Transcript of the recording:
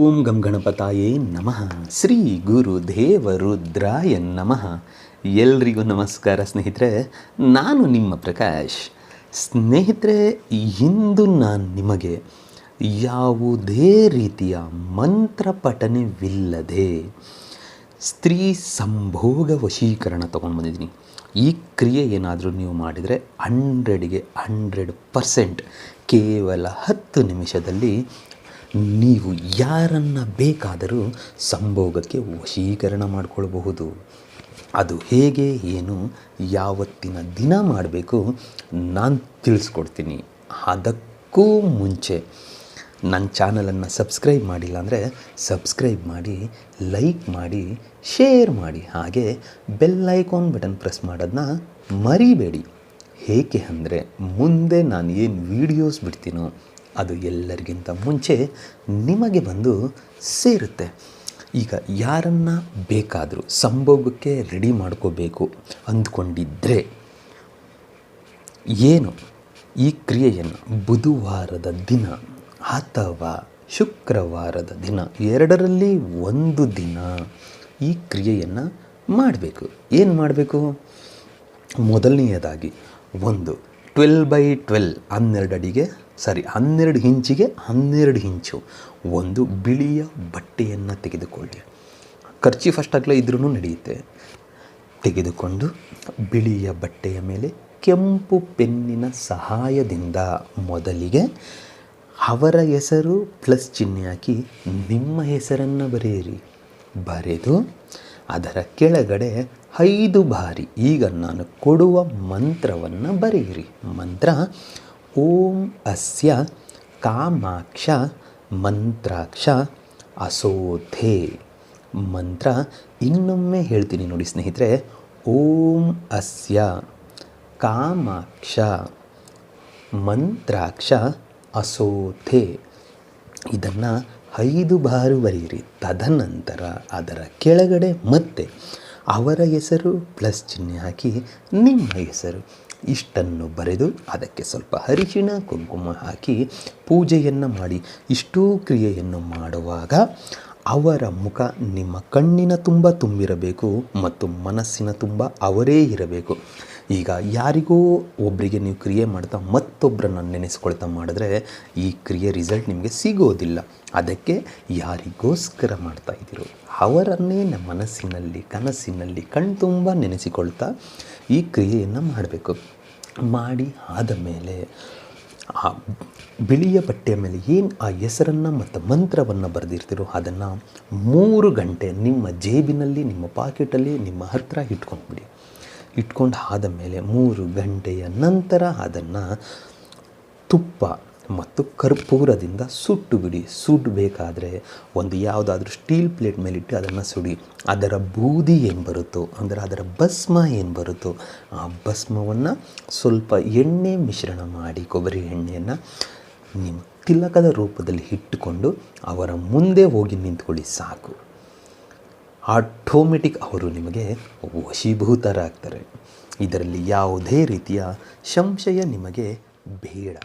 ಓಂ ಗಂ ಗಣಪತಾಯೇ ನಮಃ. ಶ್ರೀ ಗುರು ದೇವ ರುದ್ರಾಯ ನಮಃ. ಎಲ್ರಿಗೂ ನಮಸ್ಕಾರ ಸ್ನೇಹಿತರೆ, ನಾನು ನಿಮ್ಮ ಪ್ರಕಾಶ್. ಸ್ನೇಹಿತರೆ, ಇಂದು ನಾನು ನಿಮಗೆ ಯಾವುದೇ ರೀತಿಯ ಮಂತ್ರ ಪಠನೆವಿಲ್ಲದೆ ಸ್ತ್ರೀ ಸಂಭೋಗ ವಶೀಕರಣ ತೊಗೊಂಡು ಬಂದಿದ್ದೀನಿ. ಈ ಕ್ರಿಯೆ ಏನಾದರೂ ನೀವು ಮಾಡಿದರೆ ಹಂಡ್ರೆಡ್ಗೆ ಹಂಡ್ರೆಡ್ ಪರ್ಸೆಂಟ್ ಕೇವಲ ಹತ್ತು ನಿಮಿಷದಲ್ಲಿ ನೀವು ಯಾರನ್ನು ಬೇಕಾದರೂ ಸಂಭೋಗಕ್ಕೆ ವಶೀಕರಣ ಮಾಡಿಕೊಳ್ಬಹುದು. ಅದು ಹೇಗೆ, ಏನು, ಯಾವತ್ತಿನ ದಿನ ಮಾಡಬೇಕು ನಾನು ತಿಳಿಸ್ಕೊಡ್ತೀನಿ. ಅದಕ್ಕೂ ಮುಂಚೆ ನನ್ನ ಚಾನಲನ್ನು ಸಬ್ಸ್ಕ್ರೈಬ್ ಮಾಡಿಲ್ಲ ಅಂದರೆ ಸಬ್ಸ್ಕ್ರೈಬ್ ಮಾಡಿ, ಲೈಕ್ ಮಾಡಿ, ಶೇರ್ ಮಾಡಿ. ಹಾಗೆ ಬೆಲ್ ಐಕಾನ್ ಬಟನ್ ಪ್ರೆಸ್ ಮಾಡೋದನ್ನ ಮರಿಬೇಡಿ. ಏಕೆ ಅಂದರೆ ಮುಂದೆ ನಾನು ಏನು ವೀಡಿಯೋಸ್ ಬಿಡ್ತೀನೋ ಅದು ಎಲ್ಲರಿಗಿಂತ ಮುಂಚೆ ನಿಮಗೆ ಬಂದು ಸೇರುತ್ತೆ. ಈಗ ಯಾರನ್ನು ಬೇಕಾದರೂ ಸಂಭೋಗಕ್ಕೆ ರೆಡಿ ಮಾಡ್ಕೋಬೇಕು ಅಂದ್ಕೊಂಡಿದ್ದರೆ ಏನು? ಈ ಕ್ರಿಯೆಯನ್ನು ಬುಧವಾರದ ದಿನ ಅಥವಾ ಶುಕ್ರವಾರದ ದಿನ ಎರಡರಲ್ಲಿ ಒಂದು ದಿನ ಈ ಕ್ರಿಯೆಯನ್ನು ಮಾಡಬೇಕು. ಏನು ಮಾಡಬೇಕು? ಮೊದಲನೆಯದಾಗಿ ಒಂದು ಟ್ವೆಲ್ ಬೈ ಟ್ವೆಲ್ ಹನ್ನೆರಡು ಅಡಿಗೆ ಸಾರಿ ಹನ್ನೆರಡು ಇಂಚಿಗೆ ಹನ್ನೆರಡು ಇಂಚು, ಒಂದು ಬಿಳಿಯ ಬಟ್ಟೆಯನ್ನು ತೆಗೆದುಕೊಳ್ಳಿ. ಖರ್ಚಿ ಫಸ್ಟಾಗಲೇ ಇದ್ರೂ ನಡೆಯುತ್ತೆ. ತೆಗೆದುಕೊಂಡು ಬಿಳಿಯ ಬಟ್ಟೆಯ ಮೇಲೆ ಕೆಂಪು ಪೆನ್ನಿನ ಸಹಾಯದಿಂದ ಮೊದಲಿಗೆ ಅವರ ಹೆಸರು ಪ್ಲಸ್ ಚಿಹ್ನೆ ಹಾಕಿ ನಿಮ್ಮ ಹೆಸರನ್ನು ಬರೆಯಿರಿ. ಬರೆದು ಅದರ ಕೆಳಗಡೆ ಐದು ಬಾರಿ. ಈಗ ನಾನು ಕೊಡುವ ಮಂತ್ರವನ್ನು ಬರೆಯಿರಿ. ಮಂತ್ರ, ಓಂ ಅಸ್ಯ ಕಾಮಾಕ್ಷ ಮಂತ್ರಾಕ್ಷ ಅಸೋಧೆ ಮಂತ್ರ, ಇನ್ನೊಮ್ಮೆ ಹೇಳ್ತೀನಿ ನೋಡಿ ಸ್ನೇಹಿತರೆ. ಓಂ ಅಸ್ಯ ಕಾಮಾಕ್ಷ ಮಂತ್ರಾಕ್ಷ ಅಸೋಥೆ. ಇದನ್ನು ಐದು ಬಾರಿ ಬರೆಯಿರಿ. ತದನಂತರ ಅದರ ಕೆಳಗಡೆ ಮತ್ತೆ ಅವರ ಹೆಸರು ಪ್ಲಸ್ ಚಿಹ್ನೆ ಹಾಕಿ ನಿಮ್ಮ ಹೆಸರು. ಇಷ್ಟನ್ನು ಬರೆದು ಅದಕ್ಕೆ ಸ್ವಲ್ಪ ಅರಿಶಿಣ, ಕುಂಕುಮ ಹಾಕಿ ಪೂಜೆಯನ್ನು ಮಾಡಿ, ಇಷ್ಟೂ ಕ್ರಿಯೆಯನ್ನು ಮಾಡುವಾಗ ಅವರ ಮುಖ ನಿಮ್ಮ ಕಣ್ಣಿನ ತುಂಬ ತುಂಬಿರಬೇಕು ಮತ್ತು ಮನಸ್ಸಿನ ತುಂಬ ಅವರೇ ಇರಬೇಕು. ಈಗ ಯಾರಿಗೋ ಒಬ್ಬರಿಗೆ ನೀವು ಕ್ರಿಯೆ ಮಾಡ್ತಾ ಮತ್ತೊಬ್ಬರನ್ನ ನೆನೆಸ್ಕೊಳ್ತಾ ಮಾಡಿದ್ರೆ ಈ ಕ್ರಿಯೆ ರಿಸಲ್ಟ್ ನಿಮಗೆ ಸಿಗೋದಿಲ್ಲ. ಅದಕ್ಕೆ ಯಾರಿಗೋಸ್ಕರ ಮಾಡ್ತಾ ಇದ್ದೀರೋ? ಅವರನ್ನೇ ನಮ್ಮ ಮನಸ್ಸಿನಲ್ಲಿ, ಕನಸಿನಲ್ಲಿ ಕಣ್ತುಂಬ ನೆನೆಸಿಕೊಳ್ತಾ ಈ ಕ್ರಿಯೆಯನ್ನು ಮಾಡಬೇಕು. ಮಾಡಿ ಆದ ಮೇಲೆ ಆ ಬಿಳಿಯ ಬಟ್ಟೆಯ ಮೇಲೆ ಏನು ಆ ಹೆಸರನ್ನು ಮತ್ತು ಮಂತ್ರವನ್ನು ಬರೆದಿರ್ತೀರೋ ಅದನ್ನು ಮೂರು ಗಂಟೆ ನಿಮ್ಮ ಜೇಬಿನಲ್ಲಿ, ನಿಮ್ಮ ಪಾಕೆಟಲ್ಲಿ, ನಿಮ್ಮ ಹತ್ರ ಇಟ್ಕೊಂಡ್ಬಿಡಿ. ಇಟ್ಕೊಂಡು ಆದ ಮೇಲೆ ಮೂರು ಗಂಟೆಯ ನಂತರ ಅದನ್ನು ತುಪ್ಪ ಮತ್ತು ಕರ್ಪೂರದಿಂದ ಸುಟ್ಟು ಬಿಡಿ. ಸುಡಬೇಕಾದ್ರೆ ಒಂದು ಯಾವುದಾದ್ರೂ ಸ್ಟೀಲ್ ಪ್ಲೇಟ್ ಮೇಲಿಟ್ಟು ಅದನ್ನು ಸುಡಿ. ಅದರ ಬೂದಿ ಏನು ಬರುತ್ತೋ, ಅಂದರೆ ಅದರ ಭಸ್ಮ ಏನು ಬರುತ್ತೋ, ಆ ಭಸ್ಮವನ್ನು ಸ್ವಲ್ಪ ಎಣ್ಣೆ ಮಿಶ್ರಣ ಮಾಡಿ, ಕೊಬ್ಬರಿ ಎಣ್ಣೆಯನ್ನು ನಿಮ್ಮ ತಿಲಕದ ರೂಪದಲ್ಲಿ ಇಟ್ಟುಕೊಂಡು ಅವರ ಮುಂದೆ ಹೋಗಿ ನಿಂತ್ಕೊಳ್ಳಿ ಸಾಕು. ಆಟೋಮೆಟಿಕ್ ಅವರು ನಿಮಗೆ ವಶೀಭೂತರಾಗ್ತಾರೆ. ಇದರಲ್ಲಿ ಯಾವುದೇ ರೀತಿಯ ಸಂಶಯ ನಿಮಗೆ ಬೇಡ.